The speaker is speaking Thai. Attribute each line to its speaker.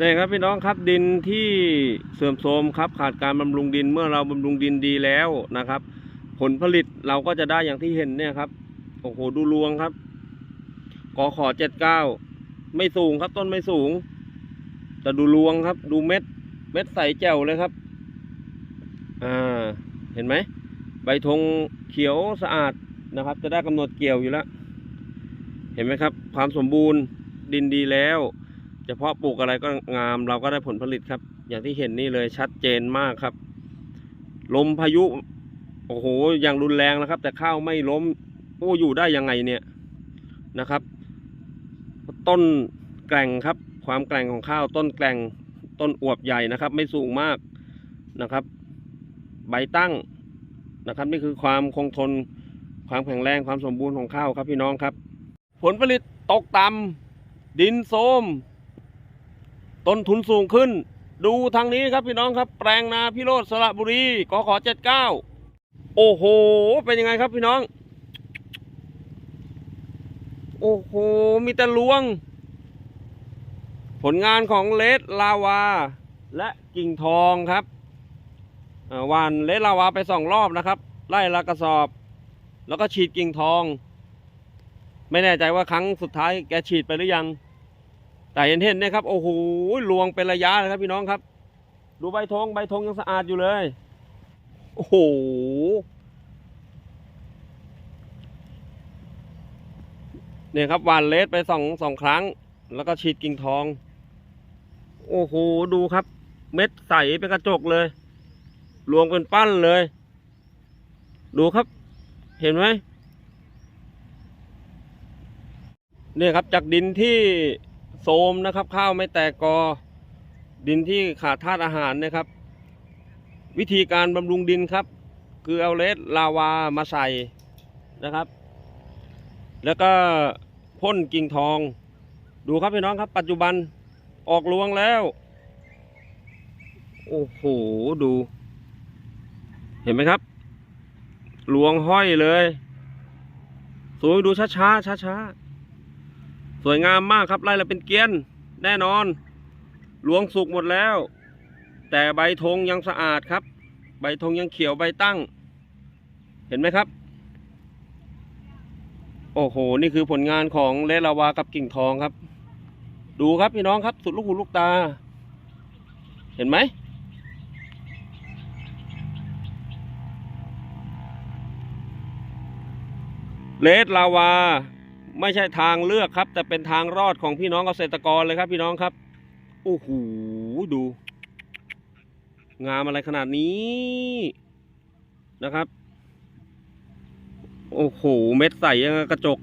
Speaker 1: นี่ครับพี่น้องครับดินที่เสื่อมโทรมครับขาดการบำรุงดินเมื่อเราบำรุงดินดีแล้วนะครับ ผลผลิตเราก็จะได้อย่างที่เห็นเนี่ยครับโอ้โหดูรวงครับกอขอเจ็ดเก้าไม่สูงครับต้นไม่สูง แต่ดูรวงครับ ดูเม็ด เม็ดใสแจ๋วเลยครับอ่าเห็นไหมใบธงเขียวสะอาดนะครับ จะได้กำหนดเกี่ยวอยู่แล้ว เห็นไหมครับ ความสมบูรณ์ดินดีแล้ว เฉพาะปลูกอะไรก็งามเราก็ได้ผลผลิตครับ อย่างที่เห็นนี่เลยชัดเจนมากครับ ลมพายุโอ้โหอย่างรุนแรงนะครับ แต่ข้าวไม่ล้มโอ้อยู่ได้ยังไงเนี่ยนะครับ ต้นแกร่งครับ ความแกร่งของข้าวต้นแกร่งต้นอวบใหญ่นะครับ ไม่สูงมากนะครับ ใบตั้งนะครับ นี่คือความคงทน ความแข็งแรงความสมบูรณ์ของข้าวครับพี่น้องครับ ผลผลิตตกต่ำดินโทม ต้นทุนสูงขึ้น ดูทางนี้ครับพี่น้องครับแปลงนาพิโรธสระบุรีกขอเจ็ดเก้าโอ้โห เป็นยังไงครับพี่น้อง โอ้โห มีแต่ลวง ผลงานของเลดลาวา และกิ่งทองครับวานเลดลาวาไปสองรอบนะครับไล่ละกระสอบ แล้วก็ฉีดกิ่งทอง ไม่แน่ใจว่าครั้งสุดท้ายแกฉีดไปหรือยัง แต่เห็นเห็นนี่ยครับโอ้โหลวงเป็นระยะเลยครับพี่น้องครับ ดูใบธงใบธงยังสะอาดอยู่เลยโอ้โหเนี่ยครับหวานเลสไปสองสองครั้ง แล้วก็ฉีดกิ่งทอง โอ้โหดูครับ เม็ดใสเป็นกระจกเลยรวงเป็นปั้นเลย ดูครับ เห็นไหมเนี่ยครับจากดินที่ โทมนะครับ ข้าวไม่แตกกอ ดินที่ขาดธาตุอาหารนะครับ วิธีการบำรุงดินครับ คือเอาเลสลาวามาใส่นะครับ แล้วก็พ่นกิ่งทอง ดูครับพี่น้องครับ ปัจจุบันออกรวงแล้ว โอ้โหดู เห็นไหมครับรวงห้อยเลย สวยดูช้าช้าช้าช้าๆ สวยงามมากครับไล่ละเป็นเกวียน แน่นอนรวงสุกหมดแล้ว แต่ใบธงยังสะอาดครับ ใบธงยังเขียวใบตั้ง เห็นไหมครับ โอ้โห นี่คือผลงานของเลลาวากับกิ่งทองครับ ดูครับพี่น้องครับ สุดลูกหูลูกตา เห็นไหมเลสลาวา ไม่ใช่ทางเลือกครับ แต่เป็นทางรอดของพี่น้องเกษตรกรเลยครับ พี่น้องครับโอ้โหดู งามอะไรขนาดนี้นะครับ โอ้โห เม็ดใสยังกระจก